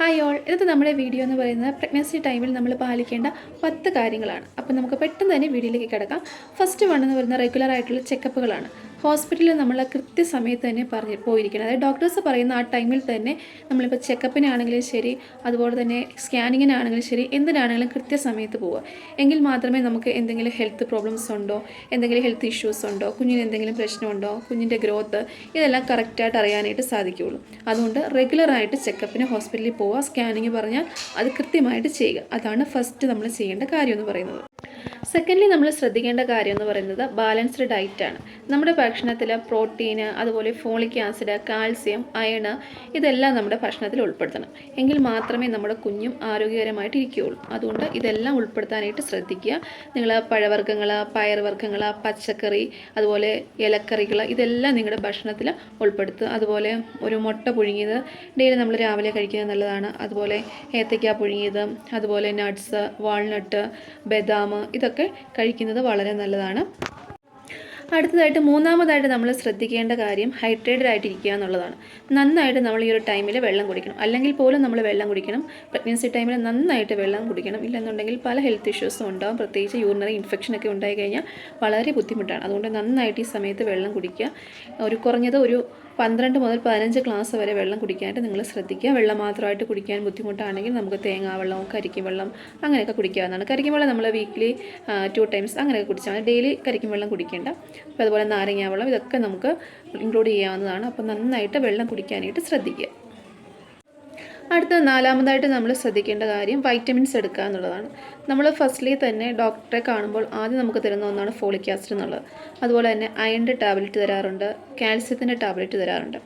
Hi all ഇത് നമ്മുടെ video എന്ന് പറയുന്നത് പ്രഗ്നൻസി ടൈമിൽ നമ്മൾ പാലിക്കേണ്ട പത്ത് കാര്യങ്ങളാണ്. അപ്പോൾ നമുക്ക് പെട്ടെന്ന് തന്നെ വീഡിയോയിലേക്ക് കിടക്കാം. ഫസ്റ്റ് വൺ എന്ന് പറയുന്നത് റെഗുലർ ആയിട്ടുള്ള ചെക്കപ്പുകളാണ് ഹോസ്പിറ്റലിൽ നമ്മൾ കൃത്യസമയത്ത് തന്നെ പറഞ്ഞ് പോയിരിക്കണം. അതായത് ഡോക്ടേഴ്സ് പറയുന്ന ആ ടൈമിൽ തന്നെ നമ്മളിപ്പോൾ ചെക്കപ്പിനാണെങ്കിലും ശരി അതുപോലെ തന്നെ സ്കാനിങ്ങിനാണെങ്കിലും ശരി എന്തിനാണെങ്കിലും കൃത്യസമയത്ത് പോവുക. എങ്കിൽ മാത്രമേ നമുക്ക് എന്തെങ്കിലും ഹെൽത്ത് പ്രോബ്ലംസ് ഉണ്ടോ എന്തെങ്കിലും ഹെൽത്ത് ഇഷ്യൂസ് ഉണ്ടോ കുഞ്ഞിന് എന്തെങ്കിലും പ്രശ്നമുണ്ടോ കുഞ്ഞിന്റെ ഗ്രോത്ത് ഇതെല്ലാം കറക്റ്റായിട്ട് അറിയാനായിട്ട് സാധിക്കുകയുള്ളൂ. അതുകൊണ്ട് റെഗുലറായിട്ട് ചെക്കപ്പിന് ഹോസ്പിറ്റലിൽ പോവുക സ്കാനിങ് പറഞ്ഞാൽ അത് കൃത്യമായിട്ട് ചെയ്യുക. അതാണ് ഫസ്റ്റ് നമ്മൾ ചെയ്യേണ്ട കാര്യം എന്ന് പറയുന്നത്. സെക്കൻഡ്ലി നമ്മൾ ശ്രദ്ധിക്കേണ്ട കാര്യം എന്ന് പറയുന്നത് ബാലൻസ്ഡ് ഡയറ്റാണ് നമ്മുടെ ഭക്ഷണത്തിൽ പ്രോട്ടീന് അതുപോലെ ഫോളിക് ആസിഡ് കാൽസ്യം അയണ് ഇതെല്ലാം നമ്മുടെ ഭക്ഷണത്തിൽ ഉൾപ്പെടുത്തണം. എങ്കിൽ മാത്രമേ നമ്മുടെ കുഞ്ഞും ആരോഗ്യകരമായിട്ട് ഇരിക്കുകയുള്ളൂ. അതുകൊണ്ട് ഇതെല്ലാം ഉൾപ്പെടുത്താനായിട്ട് ശ്രദ്ധിക്കുക. നിങ്ങൾ പഴവർഗങ്ങൾ പയർവർഗങ്ങൾ പച്ചക്കറി അതുപോലെ ഇലക്കറികൾ ഇതെല്ലാം നിങ്ങളുടെ ഭക്ഷണത്തിൽ ഉൾപ്പെടുത്തുക. അതുപോലെ ഒരു മുട്ട പുഴുങ്ങിയത് ഡെയിലി നമ്മൾ രാവിലെ കഴിക്കുന്നത് നല്ലതാണ്. അതുപോലെ ഏത്തയ്ക്ക പുഴുങ്ങിയത് അതുപോലെ നട്ട്സ് വാൾനട്ട് ബദാം ഇതൊക്കെ കഴിക്കുന്നത് വളരെ നല്ലതാണ്. അടുത്തതായിട്ട് മൂന്നാമതായിട്ട് നമ്മൾ ശ്രദ്ധിക്കേണ്ട കാര്യം ഹൈഡ്രേറ്റഡ് ആയിട്ടിരിക്കുക എന്നുള്ളതാണ്. നന്നായിട്ട് നമ്മൾ ഈ ഒരു ടൈമിൽ വെള്ളം കുടിക്കണം. അല്ലെങ്കിൽ പോലും നമ്മൾ വെള്ളം കുടിക്കണം. പ്രഗ്നൻസി ടൈമിൽ നന്നായിട്ട് വെള്ളം കുടിക്കണം. ഇല്ലെന്നുണ്ടെങ്കിൽ പല ഹെൽത്ത് ഇഷ്യൂസും ഉണ്ടാകും പ്രത്യേകിച്ച് യൂറിനറി ഇൻഫെക്ഷനൊക്കെ ഉണ്ടായി കഴിഞ്ഞാൽ വളരെ ബുദ്ധിമുട്ടാണ്. അതുകൊണ്ട് നന്നായിട്ട് ഈ സമയത്ത് വെള്ളം കുടിക്കുക. ഒരു കുറഞ്ഞത് ഒരു പന്ത്രണ്ട് മുതൽ പതിനഞ്ച് ക്ലാസ് വരെ വെള്ളം കുടിക്കാനായിട്ട് നിങ്ങൾ ശ്രദ്ധിക്കുക. വെള്ളം മാത്രമായിട്ട് കുടിക്കാൻ ബുദ്ധിമുട്ടാണെങ്കിൽ നമുക്ക് തേങ്ങാ വെള്ളം കരിക്കും വെള്ളം അങ്ങനെയൊക്കെ കുടിക്കാവുന്നതാണ്. കരിക്കും വെള്ളം നമ്മൾ വീക്ക്ലി ടു ടൈംസ് അങ്ങനെയൊക്കെ കുടിച്ചാൽ മതി. ഡെയിലി കരിക്കും വെള്ളം കുടിക്കേണ്ട. അപ്പോൾ അതുപോലെ നാരങ്ങാവെള്ളം ഇതൊക്കെ നമുക്ക് ഇൻക്ലൂഡ് ചെയ്യാവുന്നതാണ്. അപ്പോൾ നന്നായിട്ട് വെള്ളം കുടിക്കാനായിട്ട് ശ്രദ്ധിക്കുക. അടുത്ത നാലാമതായിട്ട് നമ്മൾ ശ്രദ്ധിക്കേണ്ട കാര്യം വൈറ്റമിൻസ് എടുക്കുക എന്നുള്ളതാണ്. നമ്മൾ ഫസ്റ്റ്ലി തന്നെ ഡോക്ടറെ കാണുമ്പോൾ ആദ്യം നമുക്ക് തരുന്ന ഒന്നാണ് ഫോളിക് ആസിഡ് എന്നുള്ളത്. അതുപോലെ തന്നെ അയണിന്റെ ടാബ്ലറ്റ് തരാറുണ്ട് കാൽസ്യത്തിന്റെ ടാബ്ലറ്റ് തരാറുണ്ട്.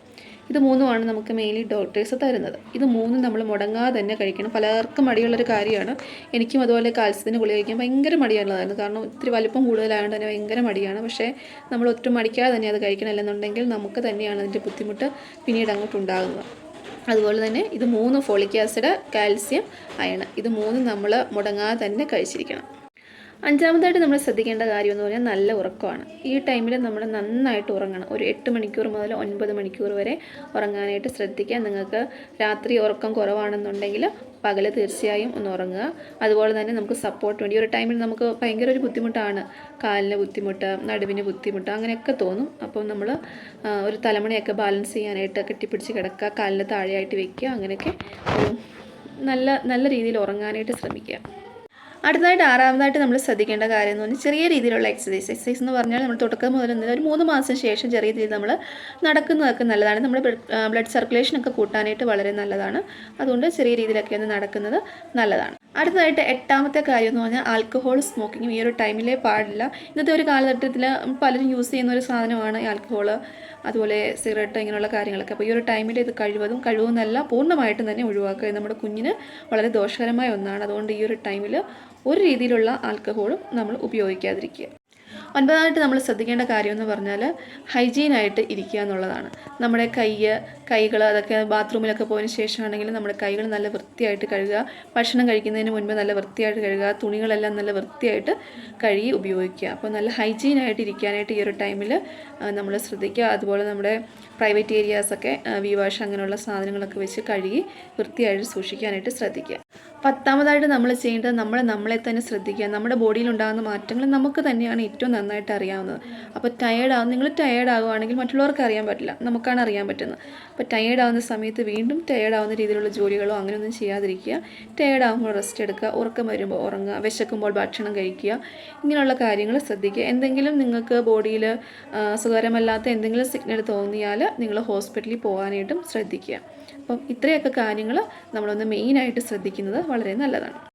ഇത് മൂന്നുമാണ് നമുക്ക് മെയിൻലി ഡോക്ടേഴ്സ് തരുന്നത്. ഇത് മൂന്നും നമ്മൾ മുടങ്ങാതെ തന്നെ കഴിക്കണം. പലർക്കും മടിയുള്ളൊരു കാര്യമാണ്. എനിക്കും അതുപോലെ കാൽസ്യത്തിന് ഗുളിക കഴിക്കാൻ ഭയങ്കര മടിയുള്ളതായിരുന്നു കാരണം ഒത്തിരി വലിപ്പം കൂടുതലായതുകൊണ്ട് തന്നെ ഭയങ്കര മടിയാണ്. പക്ഷേ നമ്മൾ ഒട്ടും മടിക്കാതെ തന്നെ അത് കഴിക്കണം അല്ലെന്നുണ്ടെങ്കിൽ നമുക്ക് തന്നെയാണ് അതിന്റെ ബുദ്ധിമുട്ട് പിന്നീട് അങ്ങോട്ട് ഉണ്ടാകുന്നത്. അതുപോലെ തന്നെ ഇത് മൂന്ന് ഫോളിക് ആസിഡ് കാൽസ്യം അയണ് ഇത് മൂന്നും നമ്മൾ മുടങ്ങാതെ തന്നെ കഴിച്ചിരിക്കണം. അഞ്ചാമതായിട്ട് നമ്മൾ ശ്രദ്ധിക്കേണ്ട കാര്യം എന്ന് പറഞ്ഞാൽ നല്ല ഉറക്കമാണ്. ഈ ടൈമിൽ നമ്മൾ നന്നായിട്ട് ഉറങ്ങണം. ഒരു എട്ട് മണിക്കൂർ മുതൽ ഒൻപത് മണിക്കൂർ വരെ ഉറങ്ങാനായിട്ട് ശ്രദ്ധിക്കുക. നിങ്ങൾക്ക് രാത്രി ഉറക്കം കുറവാണെന്നുണ്ടെങ്കിൽ പകൽ തീർച്ചയായും ഒന്ന് ഉറങ്ങുക. അതുപോലെ തന്നെ നമുക്ക് സപ്പോർട്ട് വേണ്ടി. ഒരു ടൈമിൽ നമുക്ക് ഭയങ്കര ഒരു ബുദ്ധിമുട്ടാണ്. കാലിന് ബുദ്ധിമുട്ട് നടുവിന് ബുദ്ധിമുട്ട് അങ്ങനെയൊക്കെ തോന്നും. അപ്പം നമ്മൾ ഒരു തലമുണയൊക്കെ ബാലൻസ് ചെയ്യാനായിട്ട് കെട്ടിപ്പിടിച്ച് കിടക്കുക. കാലിന് താഴെയായിട്ട് വെക്കുക. അങ്ങനെയൊക്കെ നല്ല നല്ല രീതിയിൽ ഉറങ്ങാനായിട്ട് ശ്രമിക്കുക. അടുത്തതായിട്ട് ആറാമതായിട്ട് നമ്മൾ ശ്രദ്ധിക്കേണ്ട കാര്യം എന്ന് പറഞ്ഞാൽ ചെറിയ രീതിയിലുള്ള എക്സസൈസ് എക്സസൈസ് എന്ന് പറഞ്ഞാൽ നമ്മൾ തുടക്കം മുതൽ എന്തെങ്കിലും ഒരു മൂന്ന് മാസം ശേഷം ചെറിയ രീതിയിൽ നമ്മൾ നടക്കുന്നതൊക്കെ നല്ലതാണ്. നമ്മുടെ ബ്ലഡ് സർക്കുലേഷൻ ഒക്കെ കൂട്ടാനായിട്ട് വളരെ നല്ലതാണ്. അതുകൊണ്ട് ചെറിയ രീതിയിലൊക്കെ ഒന്ന് നടക്കുന്നത് നല്ലതാണ്. അടുത്തതായിട്ട് എട്ടാമത്തെ കാര്യം എന്ന് പറഞ്ഞാൽ ആൽക്കഹോൾ സ്മോക്കിങ്ങും ഈ ഒരു ടൈമിലേ പാടില്ല. ഇന്നത്തെ ഒരു കാലഘട്ടത്തിൽ പലരും യൂസ് ചെയ്യുന്ന ഒരു സാധനമാണ് ആൽക്കഹോൾ അതുപോലെ സിഗരറ്റ് ഇങ്ങനെയുള്ള കാര്യങ്ങളൊക്കെ. അപ്പോൾ ഈ ഒരു ടൈമിൽ ഇത് കഴിവതും കഴിവെന്നല്ല പൂർണമായിട്ടും തന്നെ ഒഴിവാക്കുക. നമ്മുടെ കുഞ്ഞിന് വളരെ ദോഷകരമായ ഒന്നാണ്. അതുകൊണ്ട് ഈ ഒരു ടൈമിൽ ഒരു രീതിയിലുള്ള ആൽക്കഹോളും നമ്മൾ ഉപയോഗിക്കാതിരിക്കുക. ഒൻപതായിട്ട് നമ്മൾ ശ്രദ്ധിക്കേണ്ട കാര്യം എന്ന് പറഞ്ഞാൽ ഹൈജീനായിട്ട് ഇരിക്കുക എന്നുള്ളതാണ്. നമ്മുടെ കൈ കൈകൾ അതൊക്കെ ബാത്റൂമിലൊക്കെ പോയതിന് ശേഷമാണെങ്കിൽ നമ്മുടെ കൈകൾ നല്ല വൃത്തിയായിട്ട് കഴുകുക ഭക്ഷണം കഴിക്കുന്നതിന് മുൻപ് നല്ല വൃത്തിയായിട്ട് കഴുകുക തുണികളെല്ലാം നല്ല വൃത്തിയായിട്ട് കഴുകി ഉപയോഗിക്കുക. അപ്പോൾ നല്ല ഹൈജീനായിട്ട് ഇരിക്കാനായിട്ട് ഈ ഒരു ടൈമിൽ നമ്മൾ ശ്രദ്ധിക്കുക. അതുപോലെ നമ്മുടെ പ്രൈവറ്റ് ഏരിയാസൊക്കെ വി വാഷ് അങ്ങനെയുള്ള സാധനങ്ങളൊക്കെ വെച്ച് കഴുകി വൃത്തിയായിട്ട് സൂക്ഷിക്കാനായിട്ട് ശ്രദ്ധിക്കുക. പത്താമതായിട്ട് നമ്മൾ ചെയ്യേണ്ടത് നമ്മൾ നമ്മളെ തന്നെ ശ്രദ്ധിക്കുക. നമ്മുടെ ബോഡിയിൽ ഉണ്ടാകുന്ന മാറ്റങ്ങൾ നമുക്ക് തന്നെയാണ് ഏറ്റവും നന്നായിട്ട് അറിയാവുന്നത്. അപ്പോൾ ടയേർഡാകും നിങ്ങൾ ടയേർഡ് ആവുകയാണെങ്കിൽ മറ്റുള്ളവർക്ക് അറിയാൻ പറ്റില്ല. നമുക്കാണ് അറിയാൻ പറ്റുന്നത്. അപ്പോൾ ടയേർഡ് ആവുന്ന സമയത്ത് വീണ്ടും ടയേർഡ് ആവുന്ന രീതിയിലുള്ള ജോലികളോ അങ്ങനെയൊന്നും ചെയ്യാതിരിക്കുക. ടയേർഡ് ആകുമ്പോൾ റെസ്റ്റ് എടുക്കുക. ഉറക്കം വരുമ്പോൾ ഉറങ്ങുക. വിശക്കുമ്പോൾ ഭക്ഷണം കഴിക്കുക. ഇങ്ങനെയുള്ള കാര്യങ്ങൾ ശ്രദ്ധിക്കുക. എന്തെങ്കിലും നിങ്ങൾക്ക് ബോഡിയിൽ സുഖകരമല്ലാത്ത എന്തെങ്കിലും സിഗ്നൽ തോന്നിയാൽ നിങ്ങൾ ഹോസ്പിറ്റലിൽ പോകാനായിട്ടും ശ്രദ്ധിക്കുക. അപ്പം ഇത്രയൊക്കെ കാര്യങ്ങൾ നമ്മളൊന്ന് മെയിനായിട്ട് ശ്രദ്ധിക്കുന്നത് വളരെ നല്ലതാണ്.